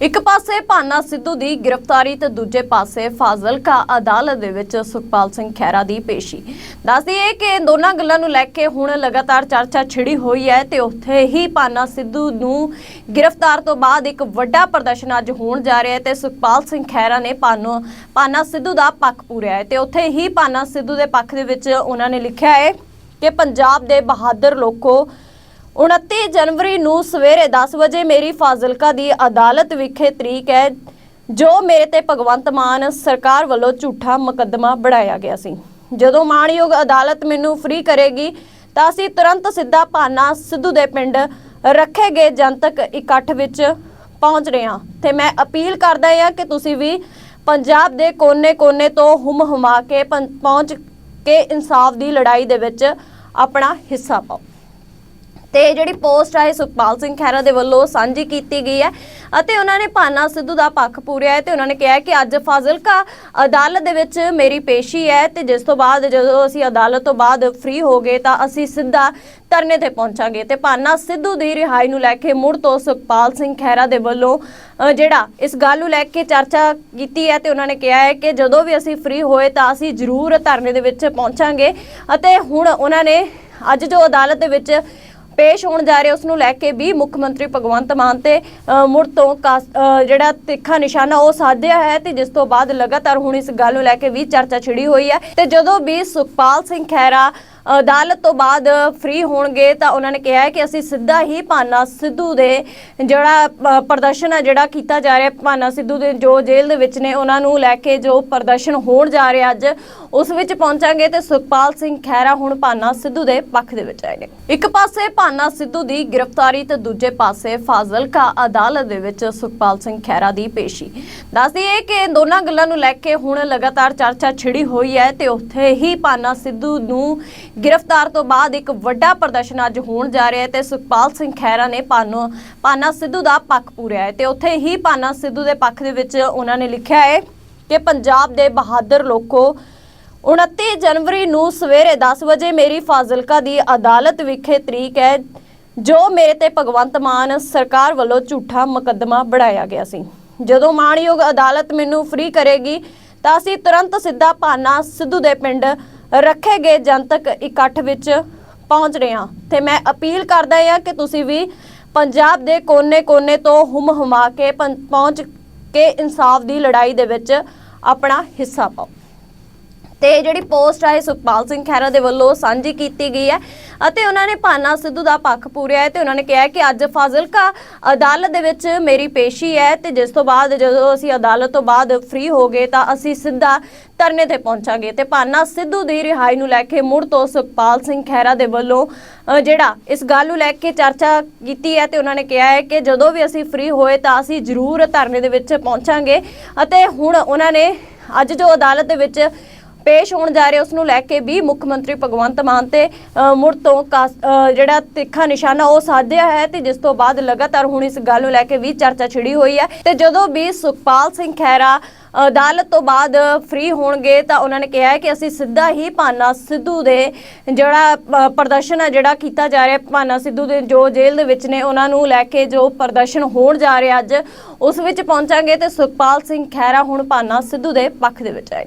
ਇੱਕ ਪਾਸੇ ਭਾਨਾ ਸਿੱਧੂ ਦੀ ਗ੍ਰਿਫਤਾਰੀ ਤੇ ਦੂਜੇ ਪਾਸੇ ਫਾਜ਼ਿਲਕਾ ਅਦਾਲਤ ਦੇ ਵਿੱਚ ਸੁਖਪਾਲ ਸਿੰਘ ਖਹਿਰਾ ਦੀ ਪੇਸ਼ੀ। ਦੱਸਦੀ ਹੈ ਕਿ ਦੋਨਾਂ ਗੱਲਾਂ ਨੂੰ ਲੈ ਕੇ ਹੁਣ ਲਗਾਤਾਰ ਚਰਚਾ ਛਿੜੀ ਹੋਈ ਹੈ ਤੇ ਉੱਥੇ ਹੀ ਭਾਨਾ ਸਿੱਧੂ ਨੂੰ ਗ੍ਰਿਫਤਾਰ ਤੋਂ ਬਾਅਦ ਇੱਕ ਵੱਡਾ ਪ੍ਰਦਰਸ਼ਨ ਅੱਜ ਹੋਣ ਜਾ ਰਿਹਾ ਹੈ ਤੇ ਸੁਖਪਾਲ ਸਿੰਘ ਖਹਿਰਾ ਨੇ ਭਾਨੋ ਭਾਨਾ ਸਿੱਧੂ ਦਾ ਪੱਖ ਪੂਰਿਆ ਹੈ ਤੇ ਉੱਥੇ ਹੀ ਭਾਨਾ ਸਿੱਧੂ ਦੇ ਪੱਖ ਦੇ ਵਿੱਚ ਉਹਨਾਂ ਨੇ ਲਿਖਿਆ ਹੈ ਕਿ ਪੰਜਾਬ ਦੇ ਬਹਾਦਰ ਲੋਕੋ 29 ਜਨਵਰੀ ਨੂੰ ਸਵੇਰੇ 10 ਵਜੇ ਮੇਰੀ ਫਾਜ਼ਿਲਕਾ ਦੀ ਅਦਾਲਤ ਵਿਖੇ ਤਰੀਕ ਹੈ, ਜੋ ਮੇਰੇ ਤੇ ਭਗਵੰਤ ਮਾਨ ਸਰਕਾਰ ਵੱਲੋਂ ਝੂਠਾ ਮੁਕੱਦਮਾ ਬਣਾਇਆ ਗਿਆ ਸੀ। ਜਦੋਂ ਮਾਣਯੋਗ ਅਦਾਲਤ ਮੈਨੂੰ ਫ੍ਰੀ ਕਰੇਗੀ, ਤਾਂ ਅਸੀਂ ਤੁਰੰਤ ਸਿੱਧਾ ਭਾਨਾ ਸਿੱਧੂ ਦੇ ਪਿੰਡ ਰੱਖੇ ਗਏ ਜਨਤਕ ਇਕੱਠ ਵਿੱਚ ਪਹੁੰਚ ਰਹੇ ਹਾਂ। ਤੇ ਮੈਂ ਅਪੀਲ ਕਰਦਾ ਹਾਂ ਕਿ ਤੁਸੀਂ ਵੀ ਪੰਜਾਬ ਦੇ ਕੋਨੇ-ਕੋਨੇ ਤੋਂ ਹੁਮ ਹੁਮਾ ਕੇ ਪੰ- ਪਹੁੰਚ ਕੇ ਇਨਸਾਫ ਦੀ ਲੜਾਈ ਦੇ ਵਿੱਚ ਆਪਣਾ ਹਿੱਸਾ ਪਾਓ। ਤੇ ਜਿਹੜੀ ਪੋਸਟ ਹੈ ਇਹ ਸੁਖਪਾਲ ਸਿੰਘ ਖਹਿਰਾ ਦੇ ਵੱਲੋਂ ਸਾਂਝੀ ਕੀਤੀ ਗਈ ਹੈ ਅਤੇ ਉਹਨਾਂ ਨੇ ਭਾਨਾ ਸਿੱਧੂ ਦਾ ਪੱਖ ਪੂਰਿਆ ਹੈ ਤੇ ਉਹਨਾਂ ਨੇ ਕਿਹਾ ਕਿ ਅੱਜ ਫਾਜ਼ਿਲਕਾ ਅਦਾਲਤ ਦੇ ਵਿੱਚ ਮੇਰੀ ਪੇਸ਼ੀ ਹੈ ਤੇ ਜਿਸ ਤੋਂ ਬਾਅਦ ਜਦੋਂ ਅਸੀਂ ਅਦਾਲਤ ਤੋਂ ਬਾਅਦ ਫ੍ਰੀ ਹੋ ਗਏ ਤਾਂ ਅਸੀਂ ਸਿੱਧਾ ਧਰਨੇ ਤੇ ਪਹੁੰਚਾਂਗੇ ਤੇ ਭਾਨਾ ਸਿੱਧੂ ਦੀ ਰਿਹਾਈ ਨੂੰ ਲੈ ਕੇ ਮੁੜ ਤੋਂ ਸੁਖਪਾਲ ਸਿੰਘ ਖਹਿਰਾ ਦੇ ਵੱਲੋਂ ਜਿਹੜਾ ਇਸ ਗੱਲ ਨੂੰ ਲੈ ਕੇ ਚਰਚਾ ਕੀਤੀ ਹੈ ਤੇ ਉਹਨਾਂ ਨੇ ਕਿਹਾ ਹੈ ਕਿ ਜਦੋਂ ਵੀ ਅਸੀਂ ਫ੍ਰੀ ਹੋਏ ਤਾਂ ਅਸੀਂ ਜ਼ਰੂਰ ਧਰਨੇ ਦੇ ਵਿੱਚ ਪਹੁੰਚਾਂਗੇ ਅਤੇ ਹੁਣ ਉਹਨਾਂ ਨੇ ਅੱਜ ਜੋ ਅਦਾਲਤ ਦੇ ਵਿੱਚ ਪੇਸ਼ ਹੋਣ ਜਾ ਰਿਹਾ ਉਸ ਨੂੰ ਲੈ ਕੇ ਵੀ ਮੁੱਖ ਮੰਤਰੀ ਭਗਵੰਤ ਮਾਨ ਤੇ ਮੁੜ ਤੋਂ ਕਾਸ- ਜਿਹੜਾ ਤਿੱਖਾ ਨਿਸ਼ਾਨਾ ਉਹ ਸਾਧਿਆ ਹੈ ਤੇ ਜਿਸ ਤੋਂ ਬਾਅਦ ਲਗਾਤਾਰ ਹੁਣ ਇਸ ਗੱਲ ਨੂੰ ਲੈ ਕੇ ਵੀ ਚਰਚਾ ਛਿੜੀ ਹੋਈ ਹੈ। ਤੇ ਜਦੋਂ ਵੀ ਸੁਖਪਾਲ ਸਿੰਘ ਖਹਿਰਾ ਅਦਾਲਤ ਤੋਂ ਬਾਅਦ ਫ੍ਰੀ ਹੋਣਗੇ ਤਾਂ ਉਹਨਾਂ ਨੇ ਕਿਹਾ ਹੈ ਕਿ ਅਸੀਂ ਸਿੱਧਾ ਹੀ ਭਾਨਾ ਸਿੱਧੂ ਦੇ ਜਿਹੜਾ ਪ੍ਰਦਰਸ਼ਨ ਹੈ, ਜਿਹੜਾ ਕੀਤਾ ਜਾ ਰਿਹਾ ਭਾਨਾ ਸਿੱਧੂ ਦੇ ਜੋ ਜੇਲ੍ਹ ਦੇ ਵਿੱਚ ਨੇ, ਉਹਨਾਂ ਨੂੰ ਲੈ ਕੇ ਜੋ ਪ੍ਰਦਰਸ਼ਨ ਹੋਣ ਜਾ ਰਿਹਾ ਅੱਜ, ਉਸ ਵਿੱਚ ਪਹੁੰਚਾਂਗੇ ਤੇ ਸੁਖਪਾਲ ਸਿੰਘ ਖਹਿਰਾ ਹੁਣ ਭਾਨਾ ਸਿੱਧੂ ਦੇ ਪੱਖ ਦੇ ਵਿੱਚ ਆਏ ਨੇ। ਇੱਕ ਪਾਸੇ ਭਾਨਾ ਸਿੱਧੂ ਦੀ ਗ੍ਰਿਫਤਾਰੀ ਤੇ ਦੂਜੇ ਪਾਸੇ ਫਾਜ਼ਿਲਕਾ ਅਦਾਲਤ ਦੇ ਵਿੱਚ ਸੁਖਪਾਲ ਸਿੰਘ ਖਹਿਰਾ ਦੀ ਪੇਸ਼ੀ। ਦੱਸਦੀ ਹੈ ਕਿ ਦੋਨਾਂ ਗੱਲਾਂ ਨੂੰ ਲੈ ਕੇ ਹੁਣ ਲਗਾਤਾਰ ਚਰਚਾ ਛਿੜੀ ਹੋਈ ਹੈ ਤੇ ਉੱਥੇ ਹੀ ਭਾਨਾ ਸਿੱਧੂ ਨੂੰ ਗ੍ਰਿਫਤਾਰ ਤੋਂ ਬਾਅਦ ਇੱਕ ਵੱਡਾ ਪ੍ਰਦਰਸ਼ਨ ਅੱਜ ਹੋਣ ਜਾ ਰਿਹਾ ਹੈ ਤੇ ਸੁਖਪਾਲ ਸਿੰਘ ਖਹਿਰਾ ਨੇ ਭਾਨੋ ਭਾਨਾ ਸਿੱਧੂ ਦਾ ਪੱਖ ਪੂਰਿਆ ਹੈ ਤੇ ਉੱਥੇ ਹੀ ਭਾਨਾ ਸਿੱਧੂ ਦੇ ਪੱਖ ਦੇ ਵਿੱਚ ਉਹਨਾਂ ਨੇ ਲਿਖਿਆ ਹੈ ਕਿ ਪੰਜਾਬ ਦੇ ਬਹਾਦਰ ਲੋਕੋ 29 ਜਨਵਰੀ ਨੂੰ ਸਵੇਰੇ 10 ਵਜੇ ਮੇਰੀ ਫਾਜ਼ਿਲਕਾ ਦੀ ਅਦਾਲਤ ਵਿਖੇ ਤਰੀਕ ਹੈ, ਜੋ ਮੇਰੇ ਤੇ ਭਗਵੰਤ ਮਾਨ ਸਰਕਾਰ ਵੱਲੋਂ ਝੂਠਾ ਮੁਕੱਦਮਾ ਬਣਾਇਆ ਗਿਆ ਸੀ। ਜਦੋਂ ਮਾਣਯੋਗ ਅਦਾਲਤ ਮੈਨੂੰ ਫ੍ਰੀ ਕਰੇਗੀ, ਤਾਂ ਅਸੀਂ ਤੁਰੰਤ ਸਿੱਧਾ ਭਾਨਾ ਸਿੱਧੂ ਦੇ ਪਿੰਡ ਰੱਖੇ ਗਏ ਜਨਤਕ ਇਕੱਠ ਵਿੱਚ ਪਹੁੰਚ ਰਹੇ ਹਾਂ। ਤੇ ਮੈਂ ਅਪੀਲ ਕਰਦਾ ਹਾਂ ਕਿ ਤੁਸੀਂ ਵੀ ਪੰਜਾਬ ਦੇ ਕੋਨੇ-ਕੋਨੇ ਤੋਂ ਹੁਮ ਹੁਮਾ ਕੇ ਪੰ- ਪਹੁੰਚ ਕੇ ਇਨਸਾਫ ਦੀ ਲੜਾਈ ਦੇ ਵਿੱਚ ਆਪਣਾ ਹਿੱਸਾ ਪਾਓ। ਤੇ ਇਹ ਜਿਹੜੀ ਪੋਸਟ ਹੈ ਇਹ ਸੁਖਪਾਲ ਸਿੰਘ ਖਹਿਰਾ ਦੇ ਵੱਲੋਂ ਸਾਂਝੀ ਕੀਤੀ ਗਈ ਹੈ ਅਤੇ ਉਹਨਾਂ ਨੇ ਭਾਨਾ ਸਿੱਧੂ ਦਾ ਪੱਖ ਪੂਰਿਆ ਹੈ ਤੇ ਉਹਨਾਂ ਨੇ ਕਿਹਾ ਕਿ ਅੱਜ ਫਾਜ਼ਿਲਕਾ ਅਦਾਲਤ ਦੇ ਵਿੱਚ ਮੇਰੀ ਪੇਸ਼ੀ ਹੈ ਤੇ ਜਿਸ ਤੋਂ ਬਾਅਦ ਜਦੋਂ ਅਸੀਂ ਅਦਾਲਤ ਤੋਂ ਬਾਅਦ ਫ੍ਰੀ ਹੋ ਗਏ ਤਾਂ ਅਸੀਂ ਸਿੱਧਾ ਧਰਨੇ ਤੇ ਪਹੁੰਚਾਂਗੇ ਤੇ ਭਾਨਾ ਸਿੱਧੂ ਦੀ ਰਿਹਾਈ ਨੂੰ ਲੈ ਕੇ ਮੁੜ ਤੋਂ ਸੁਖਪਾਲ ਸਿੰਘ ਖਹਿਰਾ ਦੇ ਵੱਲੋਂ ਜਿਹੜਾ ਇਸ ਗੱਲ ਨੂੰ ਲੈ ਕੇ ਚਰਚਾ ਕੀਤੀ ਹੈ ਤੇ ਉਹਨਾਂ ਨੇ ਕਿਹਾ ਹੈ ਕਿ ਜਦੋਂ ਵੀ ਅਸੀਂ ਫ੍ਰੀ ਹੋਏ ਤਾਂ ਅਸੀਂ ਜ਼ਰੂਰ ਧਰਨੇ ਦੇ ਵਿੱਚ ਪਹੁੰਚਾਂਗੇ ਅਤੇ ਹੁਣ ਉਹਨਾਂ ਨੇ ਅੱਜ ਜੋ ਅਦਾਲਤ ਦੇ ਵਿੱਚ ਪੇਸ਼ ਹੋਣ ਜਾ ਰਿਹਾ ਉਸ ਨੂੰ ਲੈ ਕੇ ਵੀ ਮੁੱਖ ਮੰਤਰੀ ਭਗਵੰਤ ਮਾਨ ਤੇ ਮੁੜ ਤੋਂ ਕਾਸ- ਜਿਹੜਾ ਤਿੱਖਾ ਨਿਸ਼ਾਨਾ ਉਹ ਸਾਧਿਆ ਹੈ ਤੇ ਜਿਸ ਤੋਂ ਬਾਅਦ ਲਗਾਤਾਰ ਹੁਣ ਇਸ ਗੱਲ ਨੂੰ ਲੈ ਕੇ ਵੀ ਚਰਚਾ ਛਿੜੀ ਹੋਈ ਹੈ। ਤੇ ਜਦੋਂ ਵੀ ਸੁਖਪਾਲ ਸਿੰਘ ਖਹਿਰਾ ਅਦਾਲਤ ਤੋਂ ਬਾਅਦ ਫ੍ਰੀ ਹੋਣਗੇ ਤਾਂ ਉਹਨਾਂ ਨੇ ਕਿਹਾ ਹੈ ਕਿ ਅਸੀਂ ਸਿੱਧਾ ਹੀ ਭਾਨਾ ਸਿੱਧੂ ਦੇ ਜਿਹੜਾ ਪ੍ਰਦਰਸ਼ਨ ਹੈ, ਜਿਹੜਾ ਕੀਤਾ ਜਾ ਰਿਹਾ ਭਾਨਾ ਸਿੱਧੂ ਦੇ ਜੋ ਜੇਲ੍ਹ ਦੇ ਵਿੱਚ ਨੇ, ਉਹਨਾਂ ਨੂੰ ਲੈ ਕੇ ਜੋ ਪ੍ਰਦਰਸ਼ਨ ਹੋਣ ਜਾ ਰਿਹਾ ਅੱਜ, ਉਸ ਵਿੱਚ ਪਹੁੰਚਾਂਗੇ ਤੇ ਸੁਖਪਾਲ ਸਿੰਘ ਖਹਿਰਾ ਹੁਣ ਭਾਨਾ ਸਿੱਧੂ ਦੇ ਪੱਖ ਦੇ ਵਿੱਚ ਆਏ